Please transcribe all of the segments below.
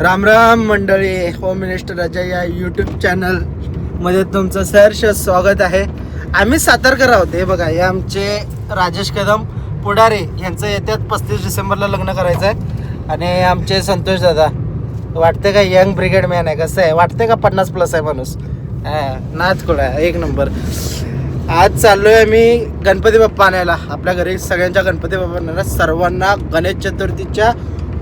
राम राम मंडळी home minister राजा या YouTube चॅनलमध्ये तुमचं सहर्ष स्वागत आहे. आम्ही सातारकर आहोत. हे बघा हे आमचे राजेश कदम पुढारे यांचं येत्यात पस्तीस डिसेंबरला लग्न करायचं आहे आणि आमचे संतोष दादा वाटते का यंग ब्रिगेड मॅन आहे? कसं आहे? वाटते का पन्नास प्लस आहे माणूस? हां नाच कुडा एक नंबर. आज चाललोय मी गणपती बाप्पा आणायला. आपल्या घरी सगळ्यांच्या गणपती बाप्पा आणायला. सर्वांना गणेश चतुर्थीच्या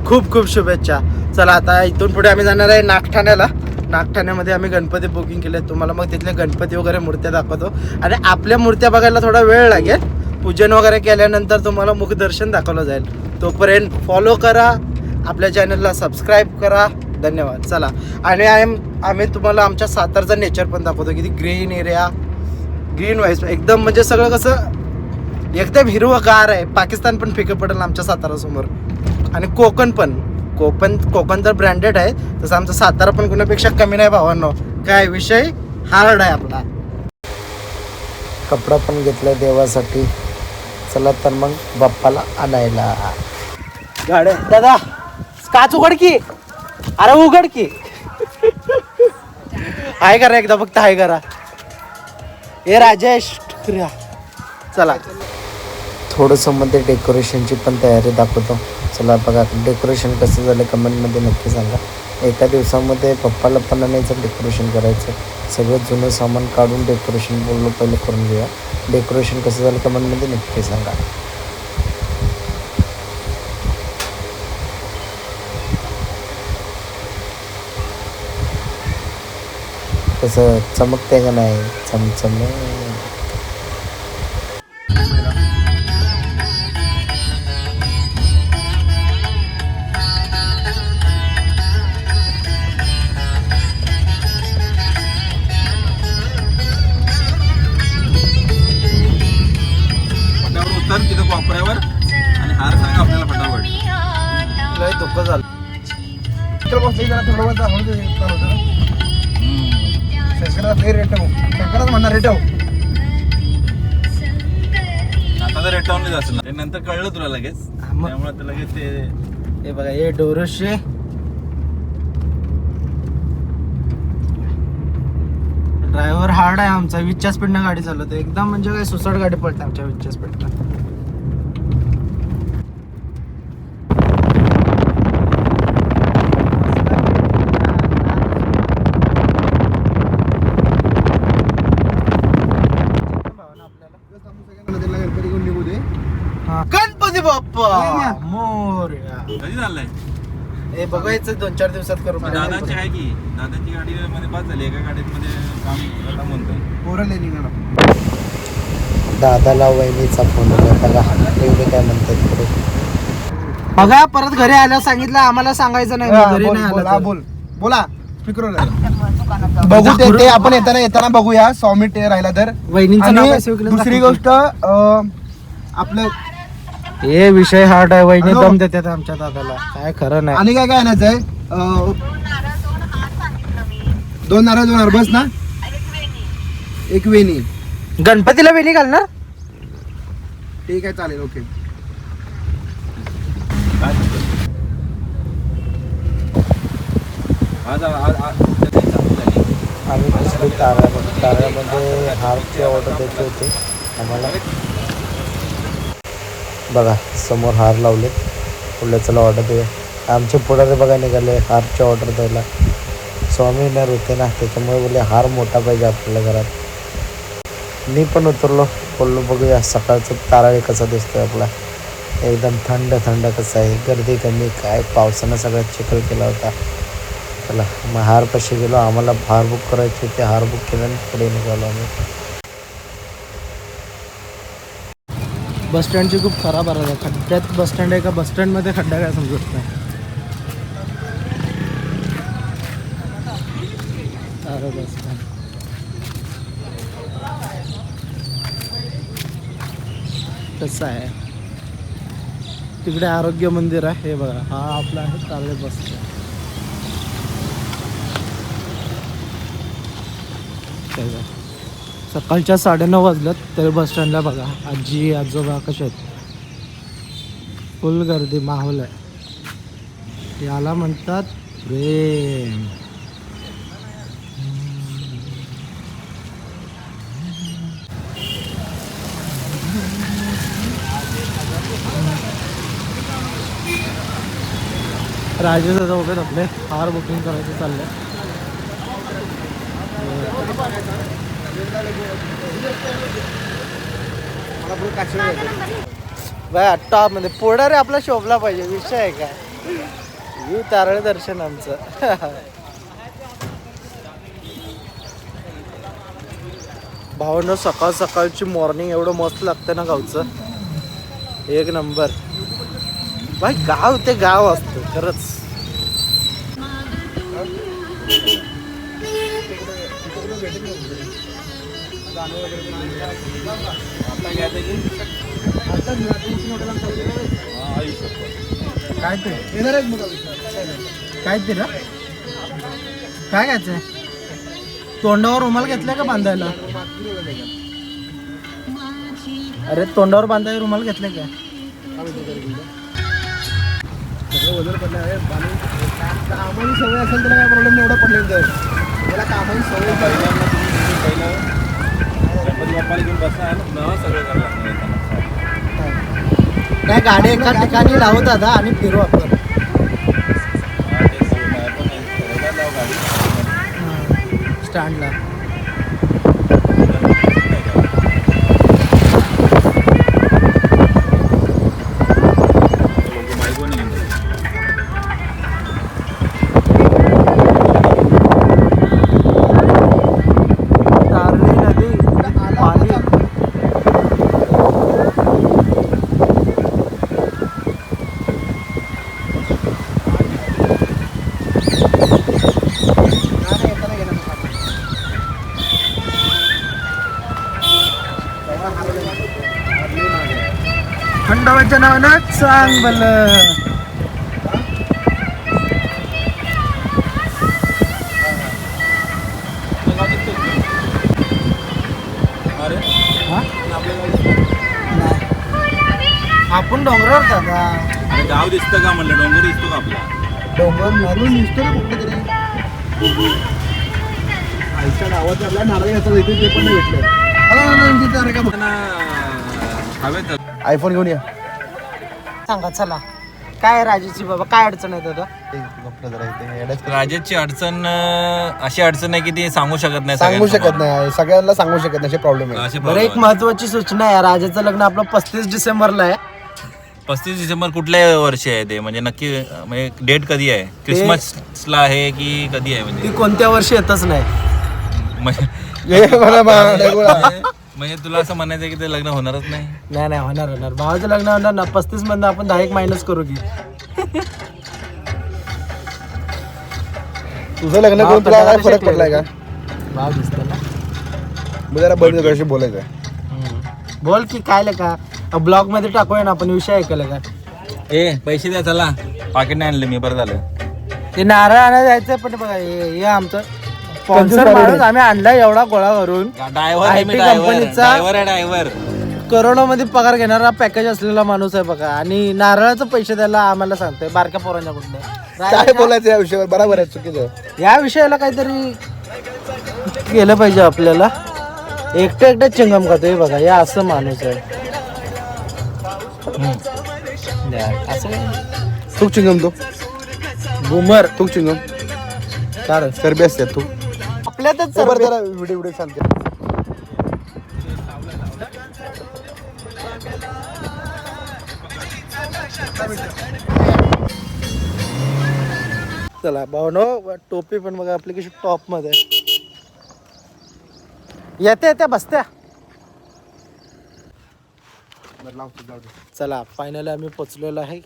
खूप खूप शुभेच्छा. चला आता इथून पुढे आम्ही जाणार आहे नागठाण्याला. नागठाण्यामध्ये आम्ही गणपती बुकिंग केले. तुम्हाला मग तिथले गणपती वगैरे मूर्त्या दाखवतो. आणि आपल्या मूर्त्या बघायला थोडा वेळ लागेल. पूजन वगैरे केल्यानंतर तुम्हाला मुखदर्शन दाखवलं जाईल. तोपर्यंत फॉलो करा. आपल्या चॅनलला सबस्क्राईब करा. धन्यवाद. चला. आणि आय आम्ही तुम्हाला आमच्या सातारचं नेचर पण दाखवतो. किती ग्रीन एरिया ग्रीन वाईस एकदम म्हणजे सगळं कसं एकदम हिरवगार आहे. पाकिस्तान पण फिकं पडेल आमच्या सातारासमोर. आणि कोकण पण. कोकण कोकण तर ब्रँडेड आहे तसं आमचा सातारा पण कुणापेक्षा कमी नाही भावांनो. काय विषय? हार्ड आहे आपला. कपडा पण घेतलाय देवासाठी. चला तर मग बाप्पाला आणायला. गाड्या दादा काच उघड की. अरे उघड की. हाय करा एकदा फक्त हाय करा. ए राजेश. चला. थोडंसं मध्ये डेकोरेशनची पण तयारी दाखवतो. चला बघा डेकोरेशन कसं झालं कमेंटमध्ये नक्की सांगा. एका दिवसामध्ये पप्पाला पण आणायचं डेकोरेशन करायचं सगळं जुनं सामान काढून डेकोरेशन बोललो पहिलं करून घेऊया. डेकोरेशन कसं झालं कमेंटमध्ये नक्की सांगा. कसं चमकते का नाही? चमचम धोका झालं. म्हणणार आता तर रेटावूनच असेल ते नंतर कळलं तुला लगेच. मग. त्यामुळे ते लगेच ते हे बघा हे ड्रायव्हर हार्ड आहे आमचा. विच्छा स्पीडनं गाडी चालवतो. एकदम म्हणजे काय सुसाट गाडी पडते आमच्या विच्छा स्पीडनं गणपती घेऊन निघू दे हा. गणपती बाप्पा! मोरया. कधी झालंय हे बघायचं दोन चार दिवसात करू. दादाची आहे की? दादाची गाडी मध्ये झाली एका गाडीत मध्ये काम खतम म्हणतोय पोरं लय निघणार दादाला वहिनीचा फोन बघा एवढे काय म्हणतात पुढे बघा परत घरी आल्यावर सांगितलं आम्हाला सांगायचं नाही. मी घरी नाही बोल आलं हा, तर. बोल. बघू ते ते आपण येताना येताना बघूया. सॉमिट राहिला तर. वहिनींचं नाव काय? आणि सेव केलं दुसरी. गोष्ट अं, आपलं हे विषय हार्ड आहे वहिनी. दम देतात आमच्या दादाला. काय खरं नाही. आणि काय काय आणायचं आहे? अं, दोन नारळ दोन नारळ बस ना. एक वेणी. गणपतीला वेणी घालणार? ठीक आहे चालेल ओके. आम्ही दुसरी तारा ताऱ्यामध्ये हारची ऑर्डर द्यायची होती आम्हाला. बघा समोर हार लावले पुढल्या चला ऑर्डर देऊया. आमचे पुढारी बघा निघाले हारची ऑर्डर द्यायला. स्वामी नर होते ना त्याच्यामुळे बोलले हार मोठा पाहिजे आपल्याला घरात. मी पण उतरलो. बोललो बघूया सकाळचं ताराळी कसा दिसतोय आपला. एकदम थंड थंड कसं आहे? गर्दी कमी काय? पावसानं सगळा चिखल केला होता. चला मग हारपाशी गेलो? आम्हाला हार बुक करायची होती. हार बुक केल्याने पुढे निघालो आम्ही. बस स्टँडची खूप खराब आहे. खड्ड्यात बस स्टँड आहे का? बस स्टँडमध्ये खड्डा काय समजत नाही. अरे बस कसं आहे? तिकडे आरोग्य मंदिर आहे. हे बघा. हा आपला आहे तारळे बस स्टँड. सकाळच्या साडेनऊ वाजल्यात तर बस स्टँडला बघा. आजी आजोबा कसे आहेत? फुल गर्दी माहोल आहे. याला म्हणतात प्रेम. राजेश दादा उभे आपले. फार बुकिंग करायचं चाललंय. बाय टॉपमध्ये. रे आपला शोभला पाहिजे विषय आहे का यू तारळ दर्शन आमचं. भावनं सकाळ सकाळची मॉर्निंग एवढं मस्त लागतं ना गावचं? एक नंबर बाय गाव ते गाव असतं खरंच. काय ते? येणार आहेत मुलं. काय ते रे काय घ्यायचंय तोंडावर रुमाल घेतलाय का बांधायला? अरे तोंडावर बांधायला रुमाल घेतलाय का? सगळं वजन पडलं आहे आणि कामाची सवय असेल त्याला काय प्रॉब्लेम नाही. एवढं पडलेलं तर. त्याला कामाची सवय पाहिजे पहिल्यांदा सगळं लागणार त्यांना. नाही गाडी एका ठिकाणी लावू दादा आणि फिरू आपण हा, ते सगळं काय पण नाही. सगळं लाव गाडी. स्टँडला खंडोबाच्या नावानं सांग दिसतंय. आपण डोंगरावर अरे गाव दिसतं का म्हणलं? डोंगर दिसतो का आपला? डोंगर म्हणून दिसतो ना कुठेतरी आईच्या गावात नारळ घ्यायचा इथे ते पण नाही भेटलं हवेत आयफोन घेऊन या. सांगा चला. काय राजाची बाबा काय अडचण आहे दादा? राजेशची अडचण अशी अडचण आहे की ती सांगू शकत नाही सांगू. शकत नाही सगळ्यांना सांगू शकत नाही असे प्रॉब्लेम आहे एक महत्वाची सूचना आहे. राजाचं लग्न आपलं पस्तीस डिसेंबरला आहे. पस्तीस डिसेंबर कुठल्या वर्षी आहे ते? म्हणजे नक्की म्हणजे डेट कधी आहे? क्रिसमसला आहे की कधी आहे म्हणजे? ती कोणत्या वर्षी येतच नाही. म्हणजे मला मा- गोळा. म्हणजे तुला असं म्हणायचं आहे की ते लग्न होणारच नाही? नाही नाही होणार होणार. भावाचं लग्न होणार ना. पस्तीस मधनं आपण दहा एक मायनस करू की. तुझं लग्न करून तुला काय फरक पडलाय का? भाव दिसतो ना. मग जरा बंद कशी बोलायचं. बोल की काय का ब्लॉगमध्ये टाकूया ना आपण विषय ऐकलं का? ए पैसे द्या चला. पाकिट नाही आणले मी बरं झालं. ते नारळ आणायला जायचंय पण बघा हे हे आमचं स्पॉन्सर माणूस आम्ही आणलाय एवढा गोळा करून. ड्रायव्हर आहे मी IT ड्रायव्हर कंपनीचा- ड्रायव्हर आहे ड्रायव्हर करोडोमध्ये पगार घेणारा पॅकेज असलेला माणूस आहे बघा. आणि नारळाचं पैसे द्यायला आम्हाला सांगतोय बारक्या पोरांच्या काय कुठलं बोलायचं या विषयावर? बरोबर आहे चुकीचं या विषयाला काहीतरी केलं पाहिजे आपल्याला. एकटं एकटं चिंगम खातोय बघा या असं माणूस आहे. द्या, असं तू चिंगम तू बुमर. तू चिंगम. कारण चरबी असते तू आपल्यातच बरं सर्व- जरा व्हिडिओ व्हिडिओ सांगते चला भावनो टोपी पण बघा आपली कशी टॉपमध्ये. चला फायनली आम्ही पोचलेलो आहे.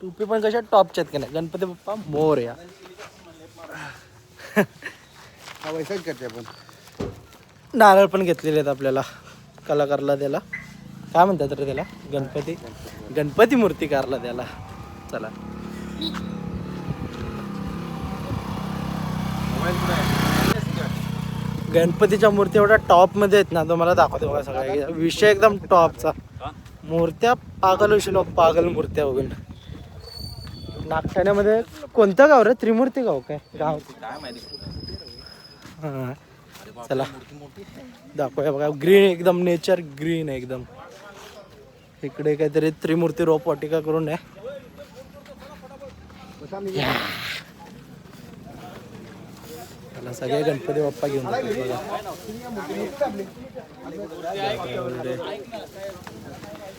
टोपी पण कशा टॉपच्या आहेत का नाही? गणपती बाप्पा मोर या. हा वैसाच करते आपण. नारळ पण घेतलेले आहेत आपल्याला कलाकारला त्याला काय म्हणतात रे त्याला? गणपती. गणपती मूर्तिकारला त्याला चला. गणपतीच्या मूर्ती एवढ्या टॉपमध्ये आहेत ना तुम्हाला दाखवतो बघा सगळ्या. विषय एकदम टॉपचा मूर्त्या पागल होशील पागल मूर्त्या बघून. नागठाण्यामध्ये कोणतं गाव रे? त्रिमूर्ती गाव काय? गाव. हां. चला. दाखवूया बघा. ग्रीन एकदम नेचर ग्रीन एकदम. इकडे काहीतरी त्रिमूर्ती रोप वाटिका करून आहे चला सगळे गणपती बाप्पा घेऊन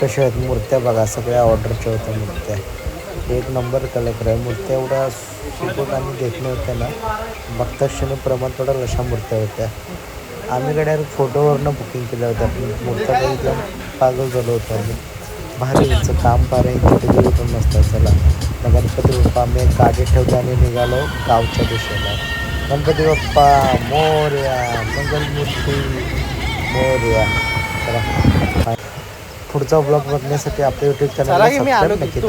कशा आहेत मूर्त्या बघा सगळ्या ऑर्डरच्या होत्या मूर्त्या. एक नंबर कलेक्टर आहे. मूर्त्या एवढ्या सुबक आणि देखणे होत्या ना बघता क्षणी प्रमाण पडेल अशा मूर्त्या होत्या. आम्ही गड्या फोटोवरनं बुकिंग केल्या होत्या. पण मूर्त्या बघितल्या पागल झालो होतो आम्ही. भारी यांचं काम पारे किती पण मस्त आहे. चला. मग गणपती बाप्पा आम्ही एक गाडी ठेवतो आणि निघालो गावच्या दिशेला. गणपती बाप्पा मोर्या मंगलमूर्ती मोर्या. चला. पुढचा ब्लॉग बघण्यासाठी आपल्या युट्यूब की नक्की